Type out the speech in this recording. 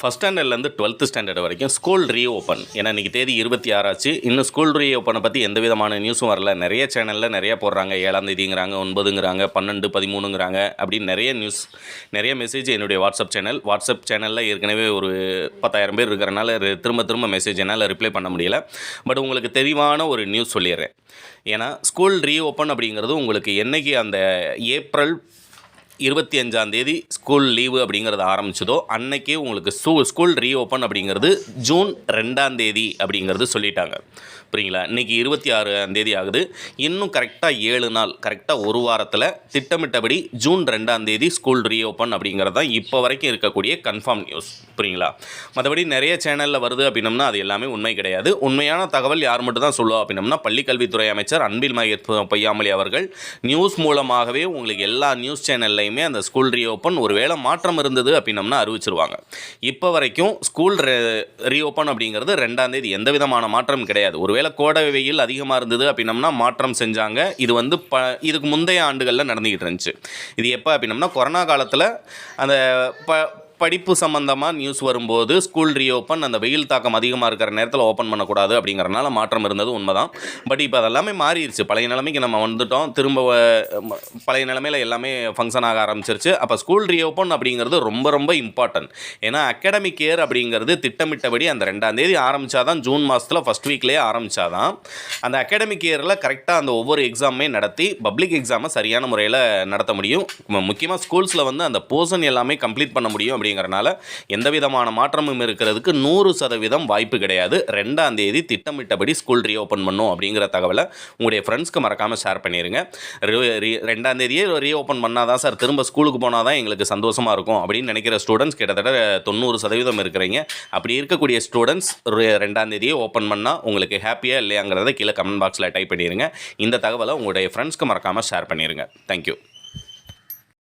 First ஸ்டாண்டர்ட்லேருந்து twelfth standard வரைக்கும் school reopen ஏன்னா இன்றைக்கி தேதி இருபத்தி ஆறாச்சு. இன்னும் ஸ்கூல் ரீஓப்பனை பற்றி எந்த விதமான நியூஸும் வரல. நிறைய சேனலில் நிறைய போடுறாங்க. ஏழாம் தேதிங்கிறாங்க ஒன்பதுங்கிறாங்க பன்னெண்டு பதிமூணுங்கிறாங்க அப்படின்னு நிறைய நியூஸ் நிறைய மெசேஜ் என்னுடைய வாட்ஸ்அப் சேனல் வாட்ஸ்அப் சேனலில் ஏற்கனவே ஒரு பத்தாயிரம் பேர் இருக்கிறனால திரும்ப திரும்ப மெசேஜ் என்னால் ரிப்ளை பண்ண முடியல. பட் உங்களுக்கு தெளிவான ஒரு நியூஸ் சொல்லிடுறேன். ஏன்னா ஸ்கூல் ரீஓப்பன் அப்படிங்கிறது உங்களுக்கு என்னைக்கு அந்த ஏப்ரல் இருபத்தி அஞ்சாம் தேதி ஸ்கூல் லீவு அப்படிங்கிறது ஆரம்பிச்சதோ அன்னைக்கே உங்களுக்கு ஸ்கூ ஸ்கூல் ரீஓப்பன் அப்படிங்கிறது ஜூன் ரெண்டாம் தேதி அப்படிங்கிறது சொல்லிட்டாங்க. புரியுங்களா? இன்றைக்கி இருபத்தி ஆறாம் தேதி ஆகுது. இன்னும் கரெக்டாக ஏழு நாள் கரெக்டாக ஒரு வாரத்தில் திட்டமிட்டபடி ஜூன் ரெண்டாம் தேதி ஸ்கூல் ரீஓப்பன் அப்படிங்கிறது தான் இப்போ வரைக்கும் இருக்கக்கூடிய கன்ஃபார்ம் நியூஸ் புரியுங்களா? மற்றபடி நிறைய சேனலில் வருது அப்படின்னம்னா அது எல்லாமே உண்மை கிடையாது. உண்மையான தகவல் யார் மட்டும் தான் சொல்லுவோம் அப்படின்னம்னா பள்ளிக்கல்வித்துறை அமைச்சர் அன்பில் மகேஷ் பொய்யாமலி அவர்கள். நியூஸ் மூலமாகவே உங்களுக்கு எல்லா நியூஸ் சேனலில் சேனல்லையுமே அந்த ஸ்கூல் ரீஓப்பன் ஒருவேளை மாற்றம் இருந்தது அப்படின்னம்னா அறிவிச்சிருவாங்க. இப்போ வரைக்கும் ஸ்கூல் ரீஓப்பன் அப்படிங்கிறது ரெண்டாம் தேதி எந்த விதமான மாற்றம் கிடையாது. ஒருவேளை கோடை வெயில் அதிகமாக இருந்தது அப்படின்னம்னா மாற்றம் செஞ்சாங்க. இது வந்து ப இதுக்கு முந்தைய ஆண்டுகளில் நடந்துக்கிட்டு இருந்துச்சு. இது எப்போ அப்படின்னம்னா கொரோனா காலத்தில் அந்த ப படிப்பு சம்மந்தமாக நியூஸ் வரும்போது ஸ்கூல் ரீஓப்பன் அந்த வெயில் தாக்கம் அதிகமாக இருக்கிற நேரத்தில் ஓப்பன் பண்ணக்கூடாது அப்படிங்கிறனால மாற்றம் இருந்தது உண்மைதான். பட் இப்போ அதெல்லாமே மாறிடுச்சு பழைய நிலைமைக்கு நம்ம வந்துட்டோம். திரும்ப பழைய நிலைமையில் எல்லாமே ஃபங்க்ஷன் ஆக ஆரம்பிச்சிருச்சு. அப்போ ஸ்கூல் ரீஓப்பன் அப்படிங்கிறது ரொம்ப ரொம்ப இம்பார்ட்டன்ட் ஏன்னா அகாடமிக் இயர் அப்படிங்கிறது திட்டமிட்டபடி அந்த ரெண்டாம் தேதி ஆரம்பிச்சாதான் ஜூன் மாதத்தில் ஃபஸ்ட் வீக்லேயே ஆரம்பிச்சாதான் அந்த அகாடமிக் இயரில் கரெக்டாக அந்த ஒவ்வொரு எக்ஸாமே நடத்தி பப்ளிக் எக்ஸாமை சரியான முறையில் நடத்த முடியும். முக்கியமாக ஸ்கூல்ஸில் வந்து அந்த போர்ஷன் எல்லாமே கம்ப்ளீட் பண்ண முடியும் அப்படிங்கிறனால எந்த விதமான மாற்றமும் இருக்கிறதுக்கு நூறு சதவீதம் வாய்ப்பு கிடையாது. ரெண்டாம் தேதி திட்டமிட்டபடி ஸ்கூல் ரீஓப்பன் பண்ணும் அப்படிங்கிற தகவலை உங்களுடைய ஃப்ரெண்ட்ஸ்க்கு மறக்காமல் ஷேர் பண்ணிடுங்க ரெண்டாம் தேதியே ரீஓப்பன் பண்ணால் தான் சார் திரும்ப ஸ்கூலுக்கு போனால் தான் எங்களுக்கு சந்தோஷமாக இருக்கும் அப்படின்னு நினைக்கிற ஸ்டூடெண்ட்ஸ் கிட்டத்தட்ட தொண்ணூறு சதவீதம் இருக்கிறீங்க. அப்படி இருக்கக்கூடிய ஸ்டூடெண்ட்ஸ் ரெண்டாம் தேதியே ஓப்பன் பண்ணால் உங்களுக்கு ஹாப்பியாக இல்லையாங்கிறத கீழே கமெண்ட் பாக்ஸில் டைப் பண்ணிடுங்க இந்த தகவலை உங்களுடைய ஃப்ரெண்ட்ஸ்க்கு மறக்காமல் ஷேர் பண்ணிடுங்க தேங்க்யூ